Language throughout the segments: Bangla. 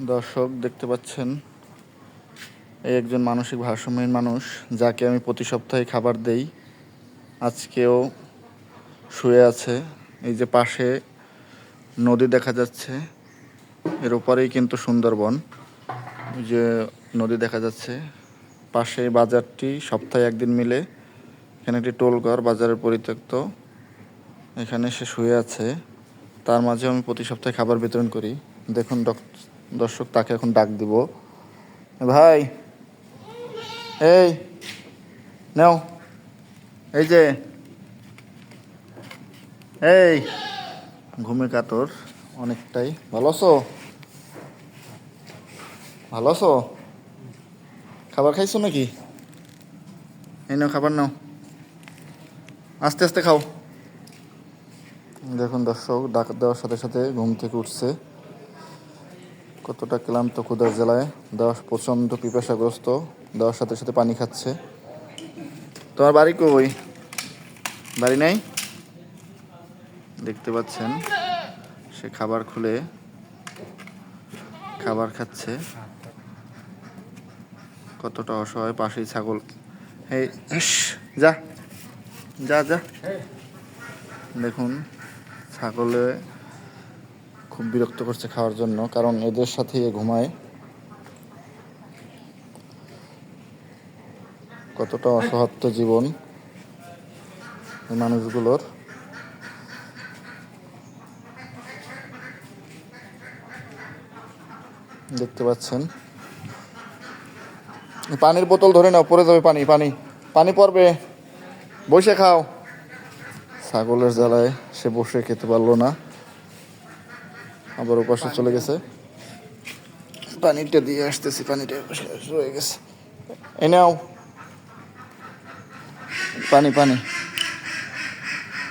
দর্শক দেখতে পাচ্ছেন, এই একজন মানসিক ভারসাম্যহীন মানুষ যাকে আমি প্রতি সপ্তাহে খাবার দেই, আজকেও শুয়ে আছে। এই যে পাশে নদী দেখা যাচ্ছে, এর ওপারেই কিন্তু সুন্দরবন। যে নদী দেখা যাচ্ছে, পাশে বাজারটি সপ্তাহে একদিন মিলে, এখানে একটি টোল ঘর বাজারের পরিত্যক্ত, এখানে সে শুয়ে আছে। তার মাঝে আমি প্রতি সপ্তাহে খাবার বিতরণ করি। দেখুন ডক- দর্শক তাকে এখন ডাক দিব। ভাই, এই, নাও, এই যে, এই, ঘুমে কাতর, অনেকটাই। ভালো আছো? ভালো আছো? খাবার খাইছো নাকি? এই নাও, খাবার নাও। আস্তে আস্তে খাও। দেখুন দর্শক, ডাক দেওয়ার সাথে সাথে ঘুম থেকে উঠছে। কতটা ক্লান্ত ক্ষুদার জেলায় দেওয়ার প্রচণ্ড পিপাসাগ্রস্ত। দেওয়ার সাথে সাথে পানি খাচ্ছে। তোমার বাড়ি কই? বাড়ি নাই? দেখতে পাচ্ছেন, সে খাবার খুলে খাবার খাচ্ছে। কতটা অসহায় পাশেই ছাগল। এই যা যা যা। দেখুন, ছাগলে খুব বিরক্ত করছে খাওয়ার জন্য, কারণ এদের সাথে ঘুমায়। কতটা অসহাত্য জীবন এই মানুষগুলোর। দেখতে পাচ্ছেন। পানির বোতল ধরে নাও, পড়ে যাবে পানি পানি পানি পড়বে। বসে খাও। ছাগলের জ্বালায় সে বসে খেতে পারল না। আবার ওপাশে চলে গেছে। পানিটা দিয়ে আসতেছি, পানিটা রয়ে গেছে। এই নাও। পানি পানি।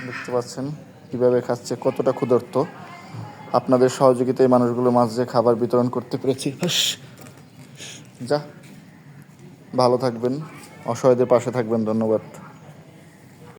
দেখতে পাচ্ছেন কীভাবে খাচ্ছে, কতটা ক্ষুধার্ত। আপনাদের সহযোগিতায় মানুষগুলো মাঝে খাবার বিতরণ করতে পেরেছি। যা। ভালো থাকবেন, অসহায়দের পাশে থাকবেন, ধন্যবাদ।